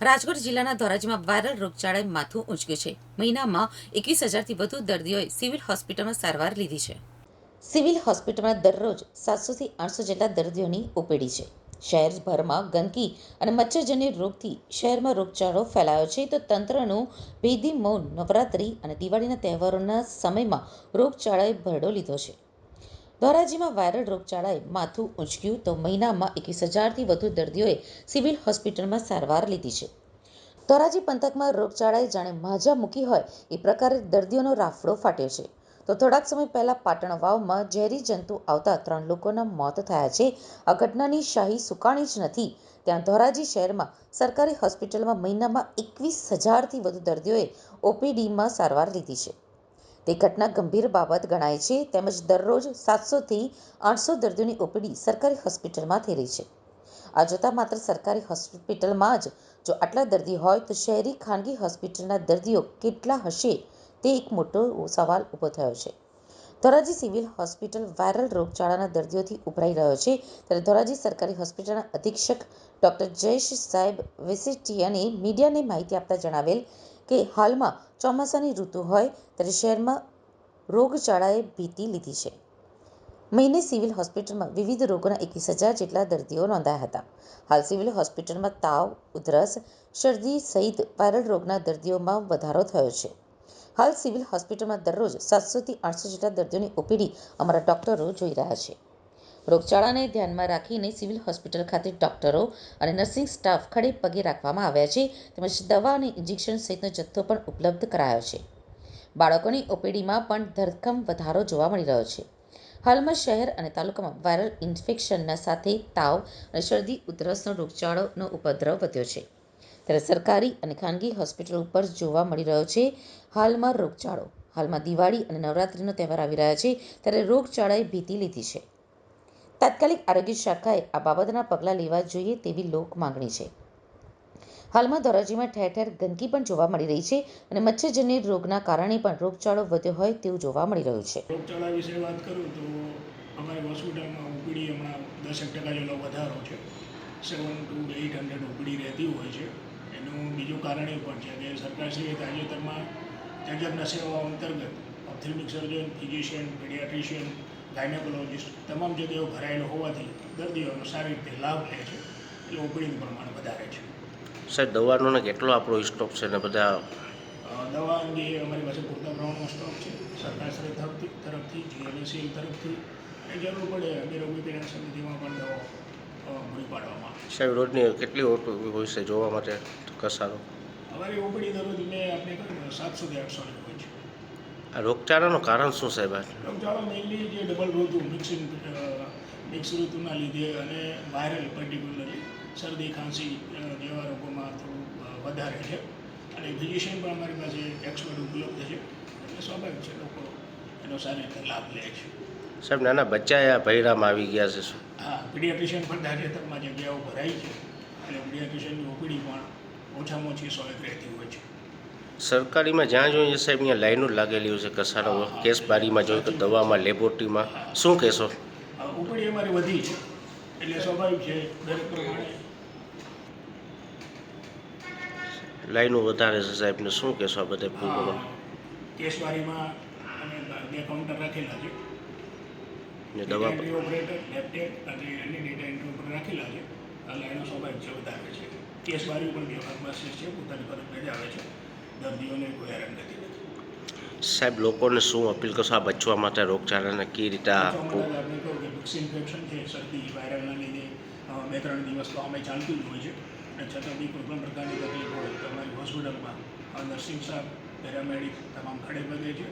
રાજકોટ જિલ્લાના ધોરાજીમાં વાયરલ રોગચાળાએ માથું ઊંચક્યું છે. મહિનામાં એકવીસ હજારથી વધુ દર્દીઓએ સિવિલ હોસ્પિટલમાં સારવાર લીધી છે. સિવિલ હોસ્પિટલમાં દરરોજ સાતસોથી આઠસો જેટલા દર્દીઓની ઓપીડી છે. શહેરભરમાં ગંદકી અને મચ્છરજન્ય રોગથી શહેરમાં રોગચાળો ફેલાયો છે તો તંત્રનું ભેદી મૌન, નવરાત્રિ અને દિવાળીના તહેવારોના સમયમાં રોગચાળાએ ભરડો લીધો છે. ધોરાજીમાં વાયરલ રોગચાળાએ માથું ઊંચક્યું તો મહિનામાં એકવીસ હજારથી વધુ દર્દીઓએ સિવિલ હોસ્પિટલમાં સારવાર લીધી છે. ધોરાજી પંથકમાં રોગચાળાએ જાણે માજા મૂકી હોય એ પ્રકારે દર્દીઓનો રાફડો ફાટ્યો છે. તો થોડાક સમય પહેલાં પાટણ વાવમાં ઝેરી જંતુ આવતા ત્રણ લોકોના મોત થયા છે. આ ઘટનાની શાહી સુકાણી જ નથી. ત્યાં ધોરાજી શહેરમાં સરકારી હોસ્પિટલમાં મહિનામાં એકવીસ હજારથી વધુ દર્દીઓએ ઓપીડીમાં સારવાર લીધી છે. તે ઘટના ગંભીર બાબત ગણાય છે તેમજ દરરોજ સાતસોથી આઠસો દર્દીઓની ઓપીડી સરકારી હોસ્પિટલમાં થઈ રહી છે. આ જોતાં માત્ર સરકારી હોસ્પિટલમાં જ જો આટલા દર્દી હોય તો શહેરી ખાનગી હોસ્પિટલના દર્દીઓ કેટલા હશે તે એક મોટો સવાલ ઊભો થયો છે. ધોરાજી સિવિલ હોસ્પિટલ વાયરલ રોગચાળાના દર્દીઓથી ઉભરાઈ રહ્યો છે ત્યારે ધોરાજી સરકારી હોસ્પિટલના અધિક્ષક ડોક્ટર જયેશ સાહેબ વેસેટિયાને મીડિયાને માહિતી આપતા જણાવેલ કે હાલમાં ચોમાસાની ઋતુ હોય ત્યારે શહેરમાં રોગચાળાએ ભીતિ લીધી છે. મહિને સિવિલ હોસ્પિટલમાં વિવિધ રોગોના એકવીસ હજાર જેટલા દર્દીઓ નોંધાયા હતા. હાલ સિવિલ હોસ્પિટલમાં તાવ, ઉધરસ, શરદી સહિત વાયરલ રોગના દર્દીઓમાં વધારો થયો છે. હાલ સિવિલ હોસ્પિટલમાં દરરોજ સાતસોથી આઠસો જેટલા દર્દીઓની ઓપીડી અમારા ડોક્ટરો જોઈ રહ્યા છે. રોગચાળાને ધ્યાનમાં રાખીને સિવિલ હોસ્પિટલ ખાતે ડોક્ટરો અને નર્સિંગ સ્ટાફ ખડે પગે રાખવામાં આવ્યા છે, તેમજ દવા અને ઇન્જેક્શન સહિતનો જથ્થો પણ ઉપલબ્ધ કરાયો છે. બાળકોની ઓપીડીમાં પણ ધરખમ વધારો જોવા મળી રહ્યો છે. હાલમાં શહેર અને તાલુકામાં વાયરલ ઇન્ફેક્શનના સાથે તાવ અને શરદી, ઉધરસનો રોગચાળોનો ઉપદ્રવ વધ્યો છે. ત્યારે સરકારી અને ખાનગી હોસ્પિટલો ઉપર જોવા મળી રહ્યો છે, હાલમાં રોગચાળો. હાલમાં દિવાળી અને નવરાત્રિનો તહેવાર આવી રહ્યા છે, ત્યારે રોગચાળાએ ભીતિ લીધી છે. તાત્કાલિક આરોગ્ય શાખાએ આ બાબતના પગલાં લેવા જોઈએ તેવી લોક માંગણી છે. હાલમાં ધોરાજીમાં ઠેર ઠેર ગંદકી પણ જોવા મળી રહી છે અને મચ્છરજન્ય રોગના કારણે પણ રોગચાળો વધ્યો હોય તેવું જોવા મળી રહ્યું છે. રોગચાળા વિશે વાત કરું તો અમારી હોસ્પિટલમાં ઓપીડી હમણાં દસેક ટકા જેટલો વધારો છે. Seven to eight hundred OPD રહેતી હોય છે. એનું બીજું કારણ એ પણ છે કે સરકારશ્રીએ તાજેતરમાં તજજ્ઞ સેવાઓ અંતર્ગત ophthalmic surgeon, physician, paediatrician gynaecologist તમામ જગ્યાઓ ભરાયેલો હોવાથી દર્દીઓનો સારી રીતે લાભ લે છે એટલે ઓપીડીનું પ્રમાણ વધારે છે. સાહેબ દવાનો ને કેટલો આપણો સ્ટોક છે ને બધા? દવા અંગે અમારી પાસે પૂરતા પ્રમાણમાં સ્ટોક છે. સરકારશ્રી તરફથી તરફથી જીએનએસએલ તરફથી અને જરૂર પડે નિરોગી પીડા સમિતિમાં પણ દવાઓ પૂરી પાડવામાં આવે સાહેબ રોજની કેટલી ઓટો હોય છે જોવા માટે? કસારો? અમારી ઓપીડી દરરોજ મેં આપણે સાતસોથી આઠસો હોય છે. આ રોગચાળાનું કારણ શું સાહેબ આ? રોગચાળો મેઇનલી જે ડબલ ઋતુ મિક્સિંગ મિક્સ ઋતુના લીધે અને વાયરલ પર્ટિક્યુલરલી શરદી ખાંસી જેવા રોગોમાં થોડું વધારે છે. અને ફિઝિશિયન પણ અમારી પાસે એક્સપર્ટ ઉપલબ્ધ છે. એટલે સ્વાભાવિક છે લોકો એનો સારી રીતે લાભ લે છે. સાહેબ નાના બચ્ચા આ ભૈરામાં આવી ગયા છે શું? હા પીડિયાટ્રિશિયન પણ તાજેતરમાં જગ્યાઓ ભરાઈ છે. એટલે પીડિયાટ્રિશિયનની ઓપીડી પણ ઓછામાં ઓછી સો એક રહેતી હોય છે. સરકારીમાં જ્યાં જોઈએ સાહેબ ત્યાં લાઈનો લાગેલી હોય છે કસારો કેસ બારીમાં જોઈએ કે દવામાં લેબોરેટરીમાં. શું કહેશો? ઉપડી અમારી વધી છે એટલે સ્વાભાવિક છે દરેક પ્રમાણે. લાઈનો વધારે છે સાહેબને શું કહેશો આ બધા હા, કેસવારીમાં અમે બે કાઉન્ટર રાખેલા છે. ને દવા ઓપરેટર લેપટેક અને અન્ય ડેટા એન્ટ્રી ઓપરેટર રાખેલા છે. આ લાઈનો સ્વાભાવિક છે વધારે છે. કેસવારી પણ બે ભાગમાં છે પોતાની ફરજ બજાવે છે. દર્દીઓને કોઈ હેરાન નથી. સાહેબ લોકોને શું અપીલ કરશો? આ બચવા માટે રોગચાળાને કઈ રીતે આપણે કહું કે મિક્સ ઇન્ફેક્શન છે શરદી વાયરલના લીધે બે ત્રણ દિવસ તો અમે ચાલતું જ હોય છે. અને છતાં બી કોઈ પણ પ્રકારની તકલીફ હોય તો અમારી હોસ્પિટલમાં નર્સિંગ સ્ટાફ પેરામેડિક તમામ ખડે પગે છે.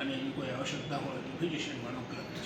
અને એની કોઈ આવશ્યકતા હોય તો ફિઝિશિયન પણ ઉપલબ્ધ છે.